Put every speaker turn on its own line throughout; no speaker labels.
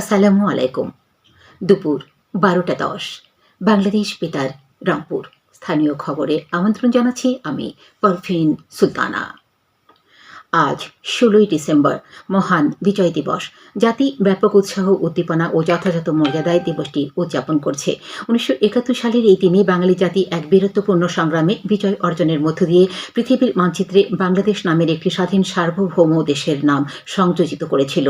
আসসালামু আলাইকুম। দুপুর বারোটা দশ। বাংলাদেশ বেতার, রংপুর। স্থানীয় খবরে আমন্ত্রণ জানাচ্ছি আমি, পরফিন সুলতানা। আজ ষোলোই ডিসেম্বর, মহান বিজয় দিবস। জাতি ব্যাপক উৎসাহ, উদ্দীপনা ও যথাযথ মর্যাদায় দিবসটি উদযাপন করছে। উনিশশো একাত্তর সালের এই দিনে বাঙালি জাতি এক বীরত্বপূর্ণ সংগ্রামে বিজয় অর্জনের মধ্য দিয়ে পৃথিবীর মানচিত্রে বাংলাদেশ নামের একটি স্বাধীন সার্বভৌম দেশের নাম সংযোজিত করেছিল।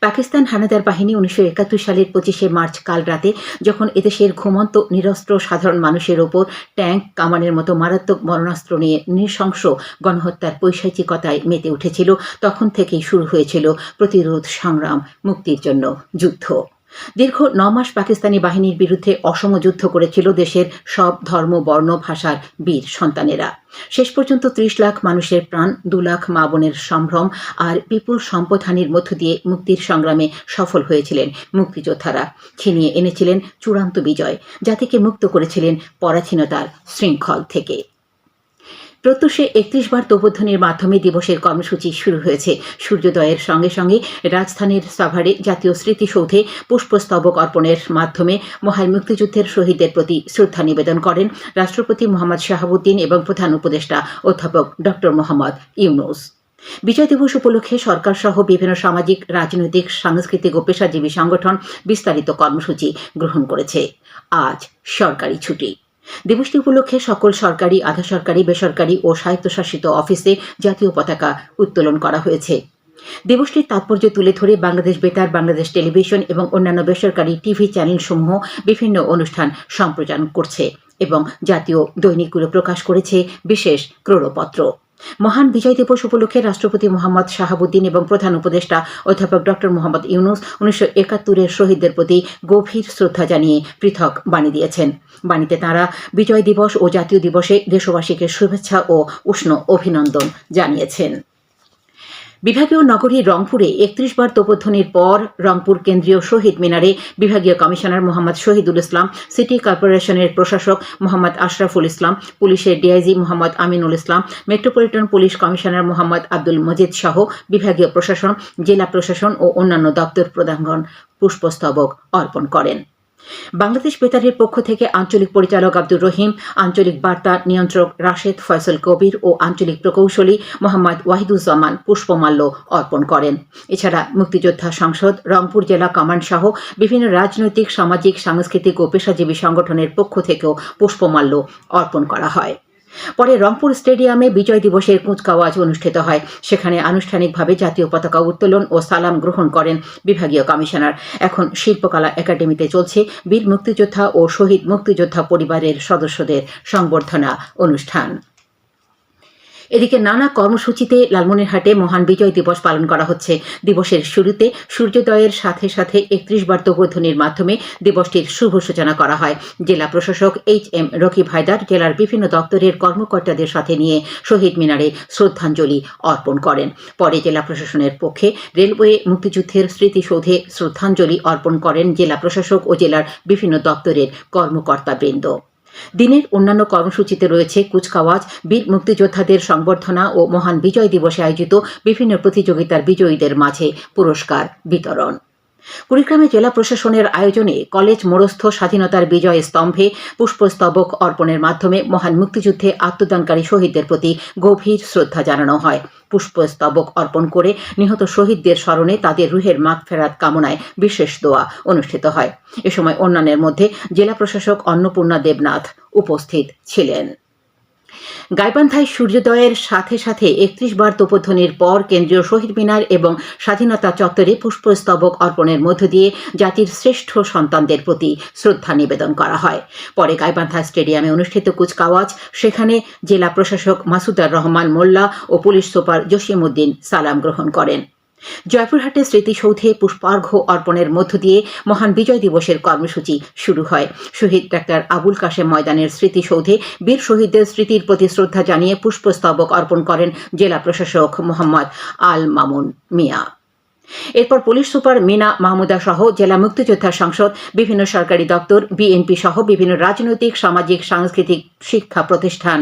পাকিস্তান হানাদার বাহিনী উনিশশো একাত্তর সালের পঁচিশে মার্চ কাল রাতে যখন এদেশের ঘুমন্ত, নিরস্ত্র, সাধারণ মানুষের ওপর ট্যাঙ্ক কামানের মতো মারাত্মক মরণাস্ত্র নিয়ে নৃশংস গণহত্যার পৈশাচিকতায় মেতে উঠেছিল, তখন থেকেই শুরু হয়েছিল প্রতিরোধ সংগ্রাম, মুক্তির জন্য যুদ্ধ। দীর্ঘ ন মাস পাকিস্তানি বাহিনীর বিরুদ্ধে অসম যুদ্ধ করেছিল দেশের সব ধর্ম, বর্ণ, ভাষার বীর সন্তানেরা। শেষ পর্যন্ত ত্রিশ লাখ মানুষের প্রাণ, দু লাখ মা বোনের সম্ভ্রম আর বিপুল সম্পদহানির মধ্য দিয়ে মুক্তির সংগ্রামে সফল হয়েছিলেন মুক্তিযোদ্ধারা। ছিনিয়ে এনেছিলেন চূড়ান্ত বিজয়, জাতিকে মুক্ত করেছিলেন পরাধীনতার শৃঙ্খল থেকে। প্রত্যুষে একত্রিশ বার তোপধ্বনির মাধ্যমে দিবসের কর্মসূচি শুরু হয়েছে। সূর্যোদয়ের সঙ্গে সঙ্গে রাজধানীর সাভারে জাতীয় স্মৃতিসৌধে পুষ্পস্তবক অর্পণের মাধ্যমে মহান মুক্তিযুদ্ধের শহীদদের প্রতি শ্রদ্ধা নিবেদন করেন রাষ্ট্রপতি মোহাম্মদ শাহাবুদ্দিন এবং প্রধান উপদেষ্টা অধ্যাপক ডক্টর মোহাম্মদ ইউনুস। বিজয় দিবস উপলক্ষে সরকার সহ বিভিন্ন সামাজিক, রাজনৈতিক, সাংস্কৃতিক ও পেশাজীবী সংগঠন বিস্তারিত কর্মসূচি গ্রহণ করেছে। আজ সরকারি ছুটি। দিবসটি উপলক্ষে সকল সরকারি আধা সরকারি বেসরকারি ও স্বায়ত্তশাসিত অফিসে জাতীয় পতাকা উত্তোলন করা হয়েছে। দিবসটির তাৎপর্য তুলে ধরে বাংলাদেশ বেতার, বাংলাদেশ টেলিভিশন এবং অন্যান্য বেসরকারি টিভি চ্যানেলসমূহ বিভিন্ন অনুষ্ঠান সম্প্রচার করছে এবং জাতীয় দৈনিকগুলো প্রকাশ করেছে বিশেষ ক্রোড়পত্র। মহান বিজয় দিবস উপলক্ষে রাষ্ট্রপতি মোহাম্মদ শাহাবুদ্দিন এবং প্রধান উপদেষ্টা অধ্যাপক ডক্টর মোহাম্মদ ইউনুস উনিশশো একাত্তরের শহীদদের প্রতি গভীর শ্রদ্ধা জানিয়ে পৃথক বাণী দিয়েছেন। বাণীতে তারা বিজয় দিবস ও জাতীয় দিবসে দেশবাসীকে শুভেচ্ছা ও উষ্ণ অভিনন্দন জানিয়েছেন। বিভাগীয় নগরী রংপুরে একত্রিশ বার তোপধ্বনির পর রংপুর কেন্দ্রীয় শহীদ মিনারে বিভাগীয় কমিশনার মোহাম্মদ শহীদুল ইসলাম, সিটি কর্পোরেশনের প্রশাসক মোহাম্মদ আশরাফুল ইসলাম, পুলিশের DIG Mohammad Aminul Islam, metropolitan police commissioner Mohammad Abdul Majid সহ বিভাগীয় প্রশাসন, জেলা প্রশাসন ও অন্যান্য দপ্তর প্রধানগণ পুষ্পস্তবক অর্পণ করেন। বাংলাদেশ বেতারের পক্ষ থেকে আঞ্চলিক পরিচালক আব্দুর রহিম, আঞ্চলিক বার্তা নিয়ন্ত্রক রাশেদ ফয়সল কবির ও আঞ্চলিক প্রকৌশলী মোহাম্মদ ওয়াহিদুজ্জামান পুষ্পমাল্য অর্পণ করেন। এছাড়া মুক্তিযোদ্ধা সাংসদ, রংপুর জেলা কমান্ড সহ বিভিন্ন রাজনৈতিক, সামাজিক, সাংস্কৃতিক ও পেশাজীবী সংগঠনের পক্ষ থেকেও পুষ্পমাল্য অর্পণ করা হয়। পরে রংপুর স্টেডিয়ামে বিজয় দিবসের কুচকাওয়াজ অনুষ্ঠিত হয়। সেখানে আনুষ্ঠানিকভাবে জাতীয় পতাকা উত্তোলন ও সালাম গ্রহণ করেন বিভাগীয় কমিশনার। এখন শিল্পকলা একাডেমিতে চলছে বীর মুক্তিযোদ্ধা ও শহীদ মুক্তিযোদ্ধা পরিবারের সদস্যদের সংবর্ধনা অনুষ্ঠান। এদিকে নানা কর্মসূচিতে লালমনিরহাটে মহান বিজয় দিবস পালন করা হচ্ছে। দিবসের শুরুতে সূর্যোদয়ের সাথে সাথে একত্রিশ বার তোপধ্বনির মাধ্যমে দিবসটির শুভ সূচনা করা হয়। জেলা প্রশাসক এইচ এম রকিব হায়দার জেলার বিভিন্ন দপ্তরের কর্মকর্তাদের সাথে নিয়ে শহীদ মিনারে শ্রদ্ধাঞ্জলি অর্পণ করেন। পরে জেলা প্রশাসনের পক্ষে রেলওয়ে মুক্তিযুদ্ধের স্মৃতিসৌধে শ্রদ্ধাঞ্জলি অর্পণ করেন জেলা প্রশাসক ও জেলার বিভিন্ন দপ্তরের কর্মকর্তাবৃন্দ। দিনের অন্যান্য কর্মসূচিতে রয়েছে কুচকাওয়াজ, বীর মুক্তিযোদ্ধাদের সংবর্ধনা ও মহান বিজয় দিবসে আয়োজিত বিভিন্ন প্রতিযোগিতার বিজয়ীদের মাঝে পুরস্কার বিতরণ। কুড়িগ্রামে জেলা প্রশাসনের আয়োজনে কলেজ মোড়স্থ স্বাধীনতার বিজয় স্তম্ভে পুষ্পস্তবক অর্পণের মাধ্যমে মহান মুক্তিযুদ্ধে আত্মদানকারী শহীদদের প্রতি গভীর শ্রদ্ধা জানানো হয়। পুষ্পস্তবক অর্পণ করে নিহত শহীদদের স্মরণে তাদের রুহের মাগ ফেরাত কামনায় বিশেষ দোয়া অনুষ্ঠিত হয়। এ সময় অন্যান্যের মধ্যে জেলা প্রশাসক অন্নপূর্ণা দেবনাথ উপস্থিত ছিলেন। গাইবান্ধায় সূর্যোদয়ের সাথে সাথে একত্রিশ বার তোপধ্বনির পর কেন্দ্রীয় শহীদ মিনার এবং স্বাধীনতা চত্বরে পুষ্পস্তবক অর্পণের মধ্য দিয়ে জাতির শ্রেষ্ঠ সন্তানদের প্রতি শ্রদ্ধা নিবেদন করা হয়। পরে গাইবান্ধা স্টেডিয়ামে অনুষ্ঠিত কুচকাওয়াজ, সেখানে জেলা প্রশাসক মাসুদার রহমান মোল্লা ও পুলিশ সুপার জসিমউদ্দিন সালাম গ্রহণ করেন। জয়পুরহাটের স্মৃতিসৌধে পুষ্পার্ঘ্য অর্পণের মধ্য দিয়ে মহান বিজয় দিবসের কর্মসূচি শুরু হয়। শহীদ ডাক্তার আবুল কাশেম ময়দানের স্মৃতিসৌধে বীর শহীদদের স্মৃতির প্রতি শ্রদ্ধা জানিয়ে পুষ্পস্তবক অর্পণ করেন জেলা প্রশাসক মোহাম্মদ আল মামুন মিয়া। এরপর পুলিশ সুপার মিনা মাহমুদা সহ জেলা মুক্তিযোদ্ধা সংসদ, বিভিন্ন সরকারি দপ্তর, বিএনপি সহ বিভিন্ন রাজনৈতিক, সামাজিক, সাংস্কৃতিক শিক্ষা প্রতিষ্ঠান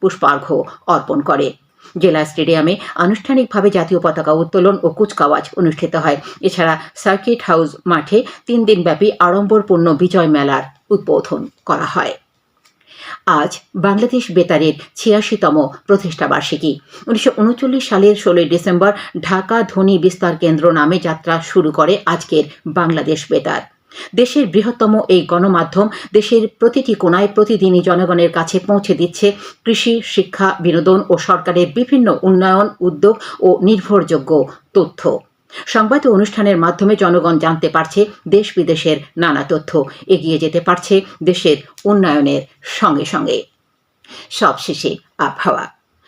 পুষ্পার্ঘ্য অর্পণ করে। জেলা স্টেডিয়ামে আনুষ্ঠানিকভাবে জাতীয় পতাকা উত্তোলন ও কুচকাওয়াজ অনুষ্ঠিত হয়। এছাড়া সার্কিট হাউস মাঠে তিন দিনব্যাপী আড়ম্বরপূর্ণ বিজয় মেলার উদ্বোধন করা হয়। আজ বাংলাদেশ বেতারের ছিয়াশিতম প্রতিষ্ঠা বার্ষিকী। উনিশশো সালের ষোলোই ডিসেম্বর ঢাকা ধ্বনি বিস্তার কেন্দ্র নামে যাত্রা শুরু করে আজকের বাংলাদেশ বেতার। দেশের বৃহত্তম এই গণমাধ্যম দেশের প্রতিটি কোণায় প্রতিদিনই জনগণের কাছে পৌঁছে দিচ্ছে কৃষি, শিক্ষা, বিনোদন ও সরকারের বিভিন্ন উন্নয়ন, উদ্যোগ ও নির্ভরযোগ্য তথ্য। সংবাদ অনুষ্ঠানের মাধ্যমে জনগণ জানতে পারছে দেশ বিদেশের নানা তথ্য। এগিয়ে যেতে পারছে দেশের উন্নয়নের সঙ্গে সঙ্গে। সবশেষে আবহাওয়া।